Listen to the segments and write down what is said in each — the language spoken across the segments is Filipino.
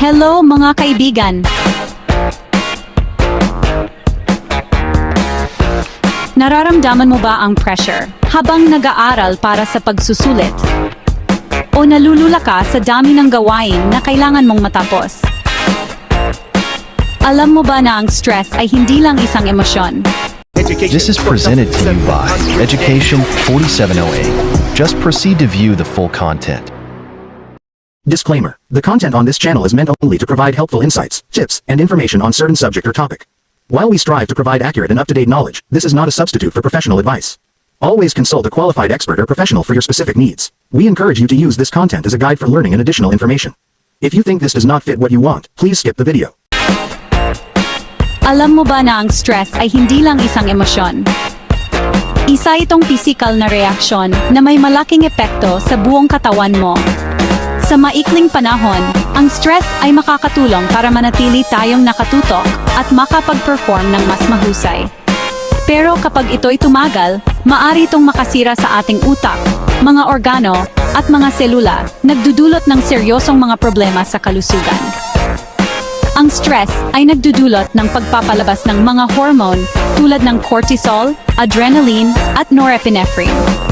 Hello mga kaibigan! Nararamdaman mo ba ang pressure habang nag-aaral para sa pagsusulit? O nalulula ka sa dami ng gawain na kailangan mong matapos? Alam mo ba na ang stress ay hindi lang isang emosyon? This is presented to you by Education 4708. Just proceed to view the full content. Disclaimer. The content on this channel is meant only to provide helpful insights, tips, and information on certain subject or topic. While we strive to provide accurate and up-to-date knowledge, this is not a substitute for professional advice. Always consult a qualified expert or professional for your specific needs. We encourage you to use this content as a guide for learning and additional information. If you think this does not fit what you want, please skip the video. Alam mo ba na ang stress ay hindi lang isang emosyon? Isa itong physical na reaksyon na may malaking epekto sa buong katawan mo. Sa maikling panahon, ang stress ay makakatulong para manatili tayong nakatutok at makapag-perform ng mas mahusay. Pero kapag ito'y tumagal, maari itong makasira sa ating utak, mga organo, at mga selula, nagdudulot ng seryosong mga problema sa kalusugan. Ang stress ay nagdudulot ng pagpapalabas ng mga hormone tulad ng cortisol, adrenaline, at norepinephrine.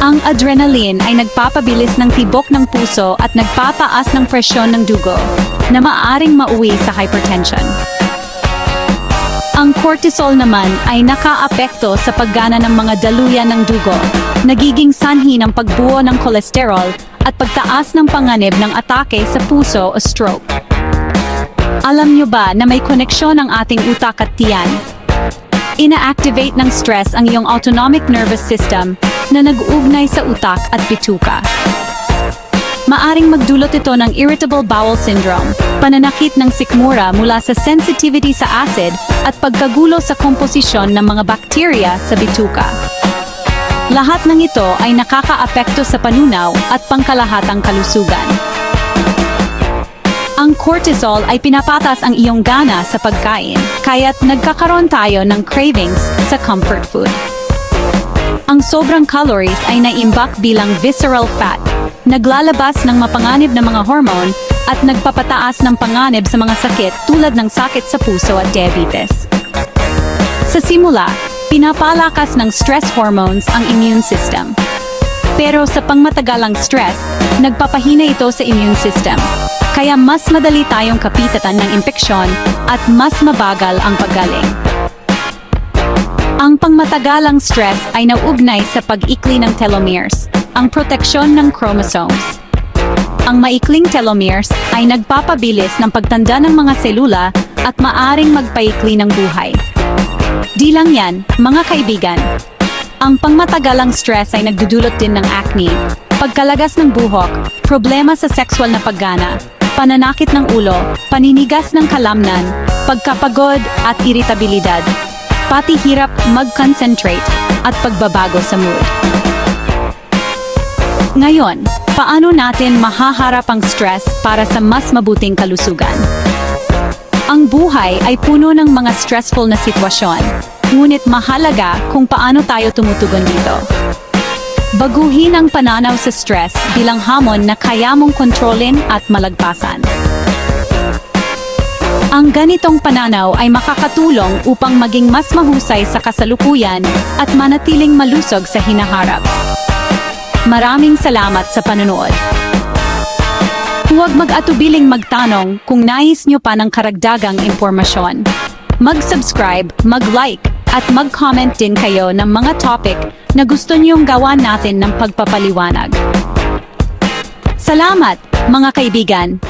Ang adrenaline ay nagpapabilis ng tibok ng puso at nagpapaas ng presyon ng dugo na maaaring mauwi sa hypertension. Ang cortisol naman ay nakaapekto sa paggana ng mga daluyan ng dugo, nagiging sanhi ng pagbuo ng kolesterol at pagtaas ng panganib ng atake sa puso o stroke. Alam nyo ba na may koneksyon ang ating utak at tiyan? Ina-activate ng stress ang iyong autonomic nervous system na nag-uugnay sa utak at bituka. Maaring magdulot ito ng irritable bowel syndrome, pananakit ng sikmura mula sa sensitivity sa acid at pagkagulo sa komposisyon ng mga bakterya sa bituka. Lahat ng ito ay nakakaapekto sa panunaw at pangkalahatang kalusugan. Ang cortisol ay pinapatas ang iyong gana sa pagkain, kaya't nagkakaroon tayo ng cravings sa comfort food. Ang sobrang calories ay naimbak bilang visceral fat, naglalabas ng mapanganib na mga hormone at nagpapataas ng panganib sa mga sakit tulad ng sakit sa puso at diabetes. Sa simula, pinapalakas ng stress hormones ang immune system. Pero sa pangmatagalang stress, nagpapahina ito sa immune system. Kaya mas madali tayong kapitatan ng impeksyon at mas mabagal ang paggaling. Ang pangmatagalang stress ay nauugnay sa pag-ikli ng telomeres, ang proteksyon ng chromosomes. Ang maikling telomeres ay nagpapabilis ng pagtanda ng mga selula at maaring magpaikli ng buhay. Di lang yan, mga kaibigan. Ang pangmatagalang stress ay nagdudulot din ng acne, pagkalagas ng buhok, problema sa sexual na paggana, pananakit ng ulo, paninigas ng kalamnan, pagkapagod at iritabilidad, pati hirap mag-concentrate at pagbabago sa mood. Ngayon, paano natin mahaharap ang stress para sa mas mabuting kalusugan? Ang buhay ay puno ng mga stressful na sitwasyon, ngunit mahalaga kung paano tayo tumutugon dito. Baguhin ang pananaw sa stress bilang hamon na kaya mong kontrolin at malagpasan. Ang ganitong pananaw ay makakatulong upang maging mas mahusay sa kasalukuyan at manatiling malusog sa hinaharap. Maraming salamat sa panonood. Huwag mag-atubiling magtanong kung nais nyo pa ng karagdagang impormasyon. Mag-subscribe, mag-like, at mag-comment din kayo ng mga topic na gusto niyong gawan natin ng pagpapaliwanag. Salamat, mga kaibigan!